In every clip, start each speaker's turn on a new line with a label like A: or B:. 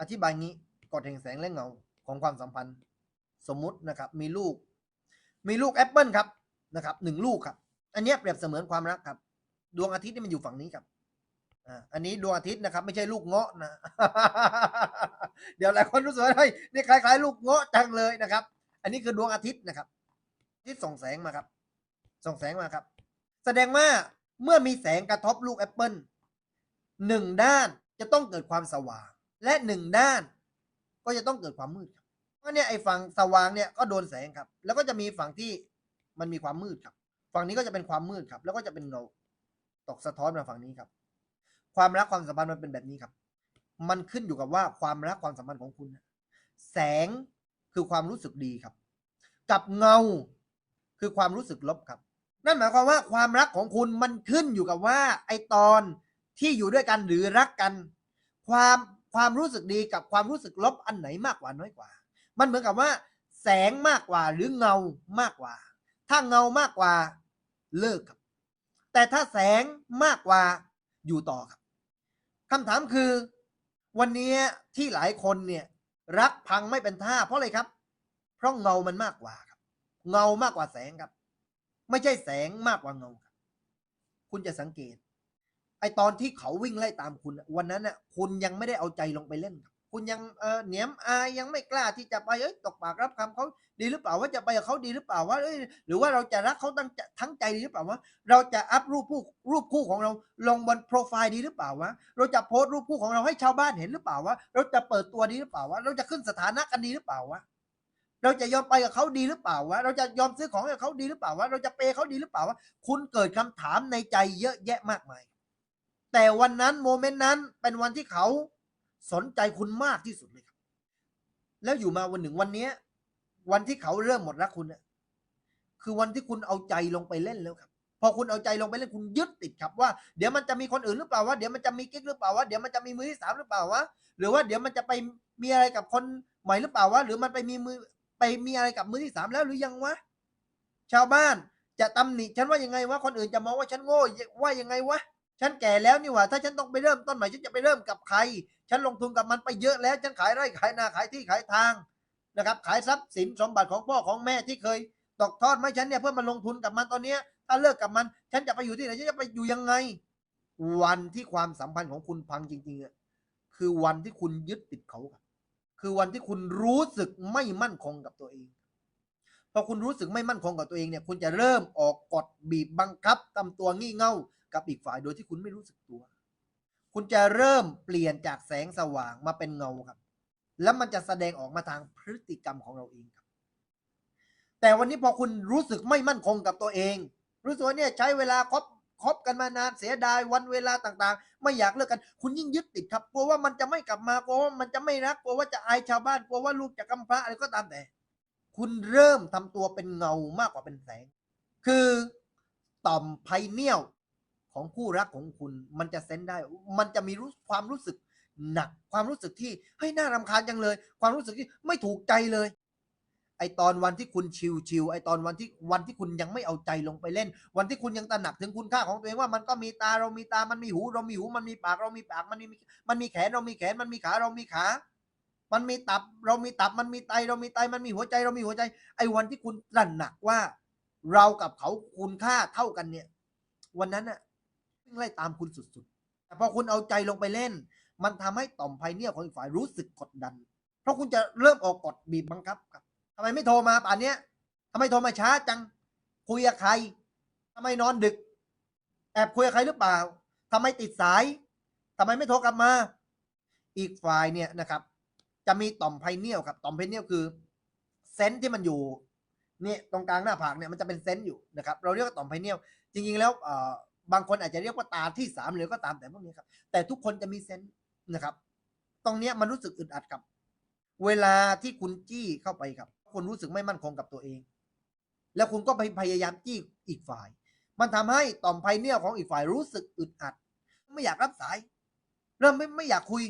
A: อธิบายงี้กฎแห่งแสงและเงาของความสัมพันธ์ สมมุตินะครับ มีลูก มีลูกแอปเปิลครับนะครับหนึ่งลูกครับ อันนี้เปรียบเสมือนความรักครับ ดวงอาทิตย์นี่มันอยู่ฝั่งนี้ครับอ่าอันนี้ดวงอาทิตย์นะครับ ไม่ใช่ลูกเงาะนะ เดี๋ยวหลายคนรู้สึกว่าเฮ้ยนี่คล้าย ๆ ลูกเงาะจังเลยนะครับ อันนี้คือดวงอาทิตย์นะครับที่ส่องแสงมาครับ ส่องแสงมาครับ แสดงว่าเมื่อมีแสงกระทบลูกแอปเปิลหนึ่งด้านจะต้องเกิดความสว่าง และหนึ่งด้านก็จะต้องเกิดความมืดครับเพราะเนี่ยไอ้ฝั่งสว่างเนี่ยก็โดนแสงครับ แล้วก็จะมีฝั่งที่มันมีความมืดครับ ฝั่งนี้ก็จะเป็นความมืดครับ แล้วก็จะเป็นเงาตกสะท้อนมาฝั่งนี้ครับ ความรักความสัมพันธ์มันเป็นแบบนี้ครับ มันขึ้นอยู่กับว่าความรักความสัมพันธ์ของคุณ แสงคือความรู้สึกดีครับ กับเงาคือความรู้สึกลบครับ นั่นหมายความว่าความรักของคุณมันขึ้นอยู่กับว่าไอตอนที่อยู่ด้วยกันหรือรักกัน ความ ความรู้สึกดีกับความรู้สึกลบอันไหนมากกว่าน้อยกว่า มันเหมือนกับว่า แสงมากกว่าหรือเงามากกว่า ถ้าเงามากกว่าเลิกครับ แต่ถ้าแสงมากกว่าอยู่ต่อครับคำถามคือ วันนี้ที่หลายคนเนี่ยรักพังไม่เป็นท่าเพราะอะไรครับ เพราะเงามันมากกว่าครับ เงามากกว่าแสงครับ ไม่ใช่แสงมากกว่าเงาครับ คุณจะสังเกต ไอตอนที่เขาวิ่งไล่ตามคุณ วันนั้นน่ะคุณยังไม่ได้เอาใจลงไปเล่น คุณยังเออเหนียมอายยังไม่กล้าที่จะไปเอ้ยตกปากรับคำเขาดีหรือเปล่าว่าจะไปกับเขาดีหรือเปล่าว่าเอ้ยหรือว่าเราจะรักเขาตั้งทั้งใจดีหรือเปล่าว่าเราจะอัพรูปคู่รูปคู่ของเราลงบนโปรไฟล์ดีหรือเปล่าวะเราจะโพสต์รูปคู่ของเราให้ชาวบ้านเห็นหรือเปล่าวะเราจะเปิดตัวดีหรือเปล่าวะเราจะขึ้นสถานะกันดีหรือเปล่าวะเราจะยอมไปกับเขาดีหรือเปล่าวะ เราจะยอมซื้อของกับเขาดีหรือเปล่าวะ เราจะเปย์เขาดีหรือเปล่าวะ คุณเกิดคำถามในใจเยอะแยะมากมาย แต่วันนั้นโมเมนต์นั้นเป็นวันที่เขาสนใจคุณมากที่สุดเลยครับ แล้วอยู่มาวันหนึ่งวันนี้วันที่เขาเริ่มหมดรักคุณเนี่ยคือวันที่คุณเอาใจลงไปเล่นแล้วครับ พอคุณเอาใจลงไปเล่นคุณยึดติดครับว่า เดี๋ยวมันจะมีคนอื่นหรือเปล่าวะเดี๋ยวมันจะมีกิ๊กหรือเปล่าวะเดี๋ยวมันจะมีมือที่สามหรือเปล่าวะหรือว่าเดี๋ยวมันจะไปมีอะไรกับคนใหม่หรือเปล่าวะหรือมันไปมีมือไปมีอะไรกับมือที่สามแล้วหรือยังวะชาวบ้านจะตำหนิฉันว่ายังไงวะคนอื่นจะมองว่าฉันโง่ว่ายังไงวะ ฉันแก่แล้วนี่หว่า ถ้าฉันต้องไปเริ่มต้นใหม่ฉันจะไปเริ่มกับใคร ฉันลงทุนกับมันไปเยอะแล้ว ฉันขายไร่ขายนาขายที่ขายทางนะครับ ขายทรัพย์สินสมบัติของพ่อของแม่ที่เคยตกทอดมาฉันเนี่ยเพื่อมาลงทุนกับมันตอนเนี้ยถ้าเลิกกับมัน ฉันจะไปอยู่ที่ไหนฉันจะไปอยู่ยังไง วันที่ความสัมพันธ์ของคุณพังจริงๆอะคือวันที่คุณยึดติดเขาครับคือวันที่คุณรู้สึกไม่มั่นคงกับตัวเองพอคุณรู้สึกไม่มั่นคงกับตัวเองเนี่ย คุณจะเริ่มออกกฎบีบบังคับทำตัวงี่เง่า กับอีกฝ่ายโดยที่คุณไม่รู้สึกตัว คุณจะเริ่มเปลี่ยนจากแสงสว่างมาเป็นเงาครับ แล้วมันจะแสดงออกมาทางพฤติกรรมของเราเองครับ แต่วันนี้พอคุณรู้สึกไม่มั่นคงกับตัวเอง รู้สึกว่าเนี่ยใช้เวลาคบคบกันมานานเสียดายวันเวลาต่างๆ ไม่อยากเลิกกัน คุณยิ่งยึดติดครับกลัวว่ามันจะไม่กลับมากลัวว่ามันจะไม่รักกลัวว่าจะอายชาวบ้านกลัวว่าลูกจะกำพร้าอะไรก็ตามแต่ คุณเริ่มทำตัวเป็นเงามากกว่าเป็นแสง คือต่อมไพเนียล ของคู่รักของคุณ มันจะเซนได้ มันจะมีรู้ความรู้สึกหนัก ความรู้สึกที่เฮ้ยน่ารำคาญจังเลย ความรู้สึกที่ไม่ถูกใจเลย ไอตอนวันที่คุณชิวชิวไอตอนวันที่วันที่คุณยังไม่เอาใจลงไปเล่น วันที่คุณยังตระหนักถึงคุณค่าของตัวเองว่ามันก็มีตาเรามีตามันมีหู เรามีหูมันมีปากเรามีปากมันมีมันมีแขนเรามีแขนมันมีขาเรามีขามันมีตับเรามีตับมันมีไตเรามีไตมันมีหัวใจเรามีหัวใจ ไอ้วันที่คุณตระหนักว่า เรากับเขาคุณค่าเท่ากันเนี่ย วันนั้นน่ะ วิ่งไล่ตามคุณสุดๆ แต่พอคุณเอาใจลงไปเล่น มันทำให้ต่อมไพเนียลของอีกฝ่ายรู้สึกกดดัน เพราะคุณจะเริ่มออกกฎบีบบังคับครับทำไมไม่โทรมาป่านเนี้ยทำไมโทรมาช้าจัง คุยกับใครทำไมนอนดึก แอบคุยกับใครหรือเปล่าทำไมติดสายทำไมไม่โทรกลับมา อีกฝ่ายเนี่ยนะครับ จะมีต่อมไพเนียลครับ ต่อมไพเนียลคือเซนที่มันอยู่เนี่ยตรงกลางหน้าผากเนี่ยมันจะเป็นเซนส์อยู่นะครับ เราเรียกว่าต่อมไพเนียลจริงๆแล้วเอ่อ บางคนอาจจะเรียกว่าตาที่สามหรือก็ตามแต่พวกนี้ครับ แต่ทุกคนจะมีเซนส์นะครับ ตรงเนี้ยมันรู้สึกอึดอัดครับ เวลาที่คุณจี้เข้าไปครับ คุณรู้สึกไม่มั่นคงกับตัวเอง แล้วคุณก็ไปพยายามจี้อีกฝ่าย มันทำให้ต่อมไพเนี่ยของอีกฝ่ายรู้สึกอึดอัด ไม่อยากรับสาย เริ่มไม่ไม่อยากคุย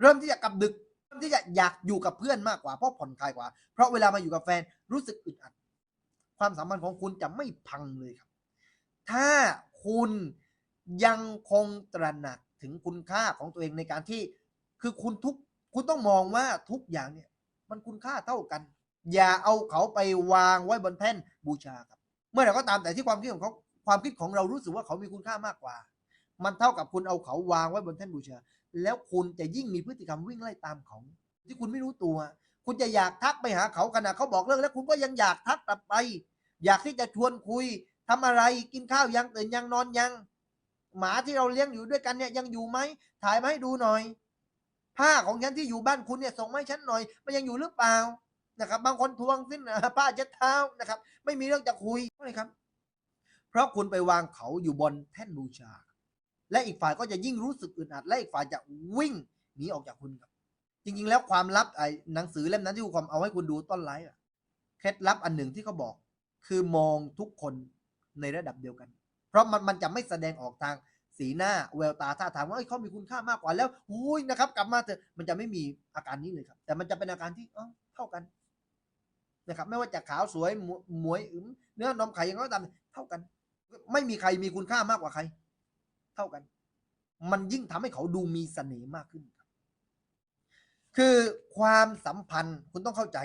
A: เริ่มที่จะกลับดึก เริ่มที่จะอยากอยู่กับเพื่อนมากกว่าเพราะผ่อนคลายกว่า เพราะเวลามาอยู่กับแฟนรู้สึกอึดอัด ความสัมพันธ์ของคุณจะไม่พังเลยครับ ถ้า คุณยังคงตระหนักถึงคุณค่าของตัวเองในการที่ คือคุณทุกคุณต้องมองว่าทุกอย่างเนี่ย มันคุณค่าเท่ากัน อย่าเอาเขาไปวางไว้บนแท่นบูชาครับ เมื่อไหร่ก็ตามแต่ที่ความคิดของเขาความคิดของเรารู้สึกว่าเขามีคุณค่ามากกว่า มันเท่ากับคุณเอาเขาวางไว้บนแท่นบูชา แล้วคุณจะยิ่งมีพฤติกรรมวิ่งไล่ตามเขา ที่คุณไม่รู้ตัว คุณจะอยากทักไปหาเขาขณะเขาบอกเลิกแล้วคุณก็ยังอยากทักกลับไป อยากที่จะชวนคุย ทำอะไรกินข้าวยังตื่นยังนอนยัง หมาที่เราเลี้ยงอยู่ด้วยกันเนี่ยยังอยู่ไหมถ่ายมาให้ดูหน่อย ผ้าของฉันที่อยู่บ้านคุณเนี่ยส่งมาให้ฉันหน่อย มันยังอยู่หรือเปล่านะครับ บางคนทวงสิ้นผ้าเช็ดเท้านะครับ ไม่มีเรื่องจะคุยเพราะอะไรครับ เพราะคุณไปวางเขาอยู่บนแท่นบูชา และอีกฝ่ายก็จะยิ่งรู้สึกอึดอัดและอีกฝ่ายจะวิ่งหนีออกจากคุณครับ จริง ๆ แล้วความลับไอ้หนังสือเล่มนั้นที่ครูคอมเอาให้คุณดูต้นไลฟ์เคล็ดลับอันหนึ่งที่เขาบอก คือมองทุกคน ในระดับเดียวกัน เพราะมันมันจะไม่แสดงออกทางสีหน้าแววตาท่าทางว่าเอ้เขามีคุณค่ามากกว่าแล้วอุ้ยนะครับ กลับมาเถอะมันจะไม่มีอาการนี้เลยครับ แต่มันจะเป็นอาการที่เท่ากันนะครับ ไม่ว่าจะขาวสวยหมวยอึมเนื้อนมไข่ยังไงก็ตามเท่ากัน ไม่มีใครมีคุณค่ามากกว่าใคร เท่ากัน มันยิ่งทำให้เขาดูมีเสน่ห์มากขึ้นครับ คือความสัมพันธ์คุณต้องเข้าใจ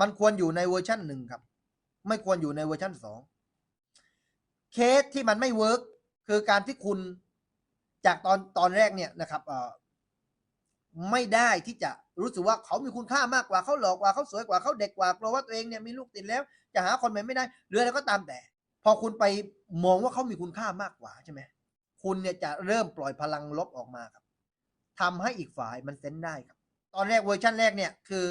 A: มันควรอยู่ในเวอร์ชันหนึ่งครับ ไม่ควรอยู่ในเวอร์ชันสอง เคสที่มันไม่เวิร์กคือการที่คุณจากตอนตอนแรกเนี่ยนะครับเอ่อไม่ได้ที่จะรู้สึกว่าเขามีคุณค่ามากกว่าเขาหลอกกว่าเขาสวยกว่าเขาเด็กกว่ากลัวว่าตัวเองเนี่ยมีลูกติดแล้ว จะหาคนใหม่ไม่ได้หรืออะไรก็ตามแต่ พอคุณไปมองว่าเขามีคุณค่ามากกว่าใช่ไหมคุณเนี่ยจะเริ่มปล่อยพลังลบออกมาครับทำให้อีกฝ่ายมันเซนได้ครับ ตอนแรกเวอร์ชันแรกเนี่ยคือ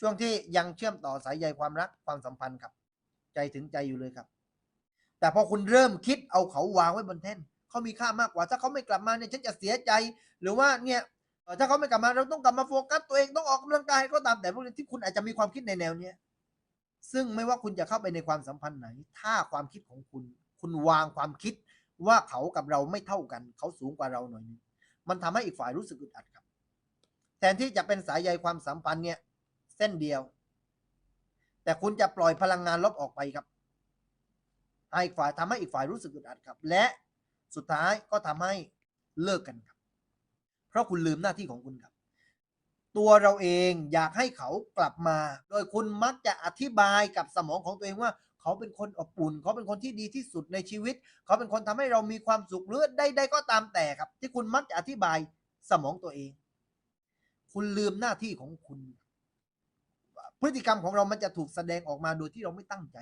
A: ช่วงที่ยังเชื่อมต่อสายใยความรักความสัมพันธ์ครับ ใจถึงใจอยู่เลยครับ แต่พอคุณเริ่มคิดเอาเขาวางไว้บนแท่นเขามีค่ามากกว่า ถ้าเขาไม่กลับมาเนี่ยฉันจะเสียใจ หรือว่าเนี่ยถ้าเขาไม่กลับมาเราต้องกลับมาโฟกัสตัวเองต้องออกกำลังกายก็ตามแต่พวกนี้ที่คุณอาจจะมีความคิดในแนวเนี้ยซึ่งไม่ว่าคุณจะเข้าไปในความสัมพันธ์ไหน ถ้าความคิดของคุณ คุณวางความคิดว่าเขากับเราไม่เท่ากัน เขาสูงกว่าเราหน่อยนึงมันทำให้อีกฝ่ายรู้สึกอึดอัดครับ แทนที่จะเป็นสายใยความสัมพันธ์เนี่ย เส้นเดียว แต่คุณจะปล่อยพลังงานลบออกไปครับ ให้อีกฝ่ายทำให้อีกฝ่ายรู้สึกอึดอัดครับ และสุดท้ายก็ทำให้เลิกกันครับ เพราะคุณลืมหน้าที่ของคุณครับ ตัวเราเองอยากให้เขากลับมา โดยคุณมักจะอธิบายกับสมองของตัวเองว่า เขาเป็นคนอบอุ่น เขาเป็นคนที่ดีที่สุดในชีวิต เขาเป็นคนทำให้เรามีความสุขหรือใดๆก็ตามแต่ครับ ที่คุณมักจะอธิบายสมองตัวเอง คุณลืมหน้าที่ของคุณ พฤติกรรมของเรามันจะถูกแสดงออกมาโดยที่เราไม่ตั้งใจ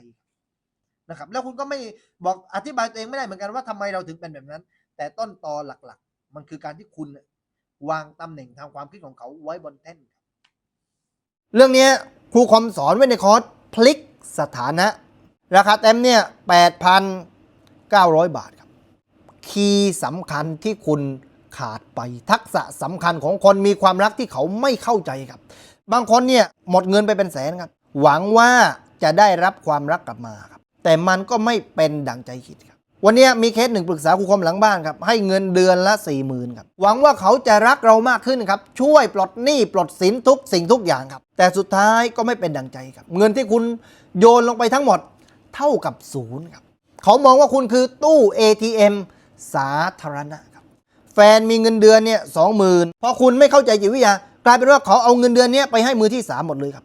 A: นะครับ แล้วคุณก็ไม่บอกอธิบายตัวเองไม่ได้เหมือนกันว่าทำไมเราถึงเป็นแบบนั้น แต่ต้นตอหลักๆ มันคือการที่คุณน่ะวางตำแหน่งทางความคิดของเขาไว้บนแท่นครับเรื่องนี้ครูคอมสอนไว้ในคอร์สพลิกสถานะ ราคาเต็มเนี่ย8,900 บาทครับ คีย์สำคัญที่คุณขาดไปทักษะสำคัญของคนมีความรักที่เขาไม่เข้าใจครับ บางคนเนี่ยหมดเงินไปเป็นแสนครับ หวังว่าจะได้รับความรักกลับมาครับ แต่มันก็ไม่เป็นดังใจคิดครับ วันนี้มีเคสหนึ่งปรึกษาครูคมหลังบ้านครับ ให้เงินเดือนละ4ี่หมื่นครับ หวังว่าเขาจะรักเรามากขึ้นครับ ช่วยปลดหนี้ปลดสินทุกสิ่งทุกอย่างครับ แต่สุดท้ายก็ไม่เป็นดังใจครับ เงินที่คุณโยนลงไปทั้งหมดเท่ากับศูนย์ครับ เขามองว่าคุณคือตู้ ATM สาธารณะครับ แฟนมีเงินเดือนเนี่ยสองหมื่นพอคุณไม่เข้าใจจิตวิทยากลายเป็นว่าเขาเอาเงินเดือนเนี้ยไปให้มือที่สามหมดเลยครับ